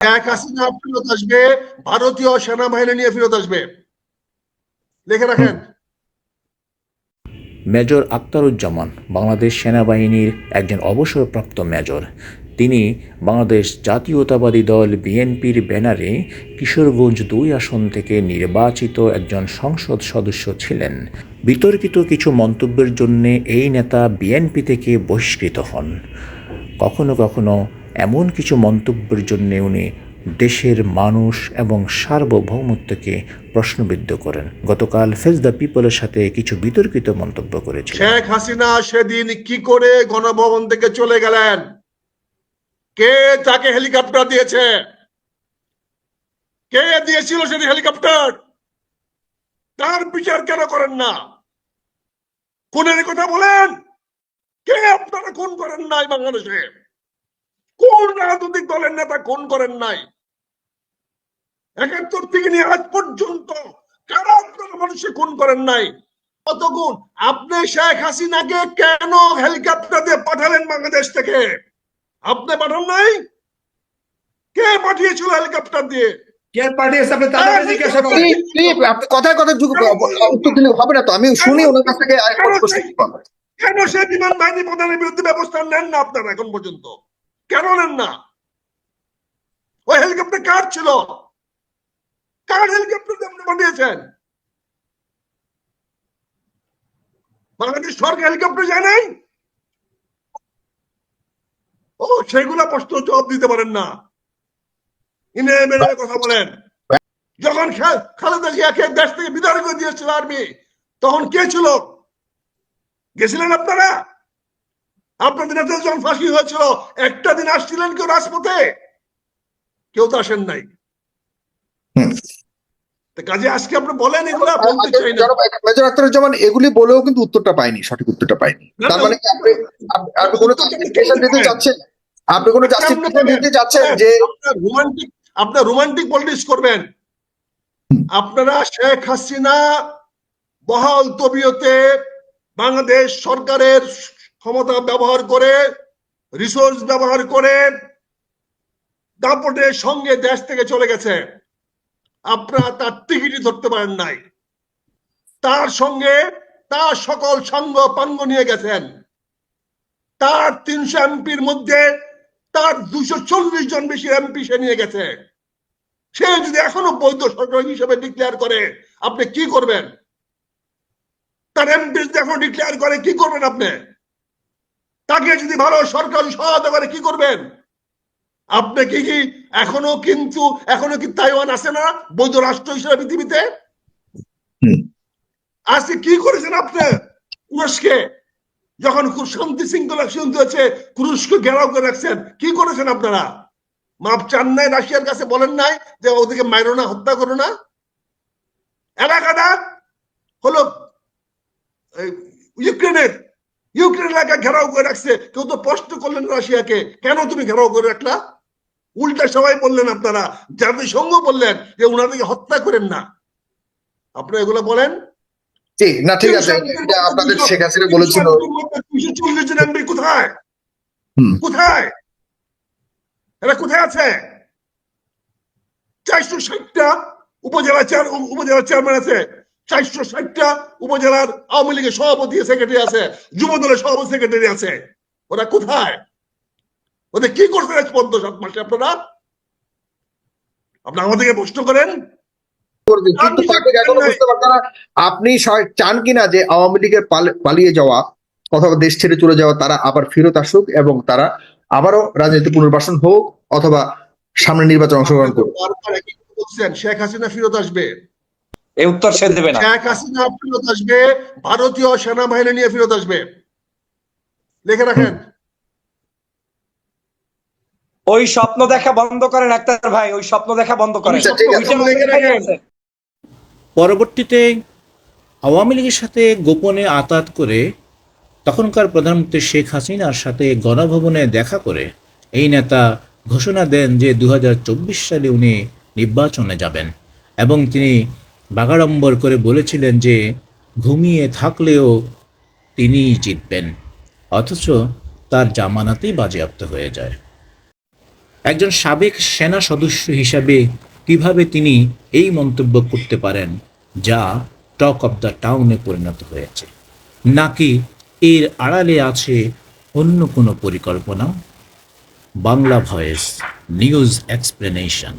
শেখ হাসিনা ফেরত আসবে, ভারতীয় সেনাবাহিনী নিয়ে ফেরত আসবে। লিখে রাখেন। মেজর আক্তারুজ্জামান বাংলাদেশ সেনাবাহিনীর একজন অবসরপ্রাপ্ত মেজর। তিনি বাংলাদেশ জাতীয়তাবাদী দল বিএনপির ব্যানারে কিশোরগঞ্জ দুই আসন থেকে নির্বাচিত একজন সংসদ সদস্য ছিলেন। বিতর্কিত কিছু মন্তব্যের জন্য এই নেতা বিএনপি থেকে বহিষ্কৃত হন। কখনো কখনো এমন কিছু মন্তব্যের জন্য উনি দেশের মানুষ এবং সার্বভৌমত্বকে প্রশ্নবিদ্ধ করেন। গতকাল ফেস দ্য পিপলের সাথে কিছু বিতর্কিত মন্তব্য করেছিলেন। শেখ হাসিনা সেদিন কি করে গণভবন থেকে চলে গেলেন? কে তাকে হেলিকপ্টার দিয়েছে? কে দিয়েছিল সেদিন হেলিকপ্টার? তার বিচার কেন করেন না? খুনের কথা বলেন? কে আপনারা খুন করেন নাই বাংলাদেশে? কোন রাজনৈতিক দলের নেতা খুন করেন নাই? একাত্তর থেকে নিয়ে আজ পর্যন্ত কারা আপনারা মানুষে খুন করেন নাই? কত গুণ আপনি শেখ হাসিনাকে কেন হেলিকপ্টার দিয়ে পাঠালেন বাংলাদেশ থেকে? আপনি পাঠান নাই? কে পাঠিয়েছিল হেলিকপ্টার দিয়ে? কে পাঠিয়েছে? আপনি তাদের জিজ্ঞাসা করেন। প্লিজ, প্লিজ, আপনি কথায় কথা যুগ উত্তর দিলে হবে না তো আমি শুনি ওনার কাছ থেকে আরেকটা প্রশ্ন করব। কেন সে বিমান বাহিনী প্রধানের বিরুদ্ধে ব্যবস্থা নেন না আপনারা এখন পর্যন্ত? কেন নেন না? ওই হেলিকপ্টার কার ছিল? কার হেলিকপ্টার আপনি পাঠিয়েছেন? বাংলাদেশ সরকার হেলিকপ্টার যায় নাই? ও, সেগুলা প্রশ্ন জবাব দিতে পারেন না। ইনে মেরে কথা বলেন। যখন খালেদা জিয়াকে দেশ থেকে বিদায় করে দিয়েছিল আর্মি, তখন কে ছিল? গেছিলেন আপনারা? আপনাদের নেতা যখন ফাঁসি হয়েছিল একটা দিন আসছিলেন কেউ রাজপথে? কেউ তো আসেন নাই। কাজে আজকে আপনি বলেন এগুলা বলতে চাই না। মেজর এগুলি বলেও কিন্তু উত্তরটা পাইনি সঠিক উত্তরটা পাইনি তার মানে আপনি আপনি কোনো জাস্টিফিকেশন দিতে চাচ্ছেন আপনি কোনো জাস্টিফিকেশন দিতে চাচ্ছেন যে আপনার রোমান্টিক আপনার রোমান্টিক পলিটিক্স করবেন। আপনারা শেখ হাসিনা বহাল তবিয়তে বাংলাদেশ সরকারের ক্ষমতা ব্যবহার করে রিসোর্স ব্যবহার করে দাপটের সঙ্গে দেশ থেকে চলে গেছে। আপনারা তার টিকিটই ধরতে পারেন নাই। তার সঙ্গে তার সকল সঙ্গ পাঙ্গ নিয়ে গেছেন। তার তিনশো এমপির মধ্যে তার দুশো চল্লিশ জন বেশি এমপি সে নিয়ে গেছে। সে যদি এখনও বৈধ সরকার হিসেবে ডিক্লেয়ার করে, আপনি কি করবেন? তার এমপি যদি এখনও ডিক্লেয়ার করে, কি করবেন আপনি? তাকে যদি ভালো সরকার সহায়তা করে কি করবেন? আপনি কি কি এখনও কিন্তু এখনও কি তাইওয়ান আছে না বৈধ রাষ্ট্র হিসেবে পৃথিবীতে। আজকে কি করেছেন আপনি? তুরস্কে যখন খুব শান্তি শৃঙ্খলা শুনতে হচ্ছে তুরস্ক ঘেরাও করে রাখছেন কি করেছেন আপনারা? মাপ চান নাই রাশিয়ার কাছে বলেন নাই যে ওদেরকে মাইরো না হত্যা করো না। এলাকাটা হলো ইউক্রেনের ইউক্রেন এলাকা ঘেরাও করে রাখছে কেউ তো প্রশ্ন করলেন রাশিয়াকে কেন তুমি ঘেরাও করে রাখলা? উল্টা সবাই বললেন আপনারা জাতিসংঘ বললেন যে উনাদেরকে হত্যা করেন না। আপনারা এগুলো বলেন? জি না ঠিক আছে আপনাদের শেখ হাসিনা বলেছিল। চল্লিশ জন এমপি কোথায়? কোথায়? এরা কোথায় আছে? চারশো ষাটটা উপজেলা চেয়ার উপজেলা চেয়ারম্যান আছে। চারশো ষাটটা উপজেলার আওয়ামী লীগের সভাপতি সেক্রেটারি আছে যুব দলের সভাপতি সেক্রেটারি আছে। ওরা কোথায়? ওদের কি করছেন আজ পদ্ম সাত মাসে আপনারা? আপনারা আমাদেরকে প্রশ্ন করেন। আপনি চান কিনা যে আওয়ামী লীগের পাল- পালিয়ে যাওয়া অথবা দেশ ছেড়ে চলে যাওয়া তারা আবার ফেরত আসুক এবং তারা আবারও রাজনীতি পুনর্বাসন হোক অথবা সামনে নির্বাচন অংশগ্রহণ করুক। শেখ হাসিনা ফেরত আসবে। এই উত্তর সে দেবে না। শেখ হাসিনা ফেরত আসবে ভারতীয় সেনাবাহিনী নিয়ে ফেরত আসবে। লিখে রাখেন। ওই স্বপ্ন দেখা বন্ধ করেন আক্তার ভাই ওই স্বপ্ন দেখা বন্ধ করেন আচ্ছা। পরবর্তীতে আওয়ামী লীগের সাথে গোপনে আতাত করে তখনকার প্রধানমন্ত্রী শেখ হাসিনার সাথে গণভবনে দেখা করে এই নেতা ঘোষণা দেন যে দুই হাজার চব্বিশ সালে উনি নির্বাচনে যাবেন এবং তিনি বাগাড়ম্বর করে বলেছিলেন যে, ঘুমিয়ে থাকলেও তিনিই জিতবেন, অথচ তার জামানাতেই বাজেয়াপ্ত হয়ে যায়। একজন সাবেক সেনা সদস্য হিসাবে কীভাবে তিনি এই মন্তব্য করতে পারেন, যা টক অব দ্য টাউনে পরিণত হয়েছে? নাকি এর আড়ালে আছে অন্য কোনো পরিকল্পনা? Bangla voice news explanation.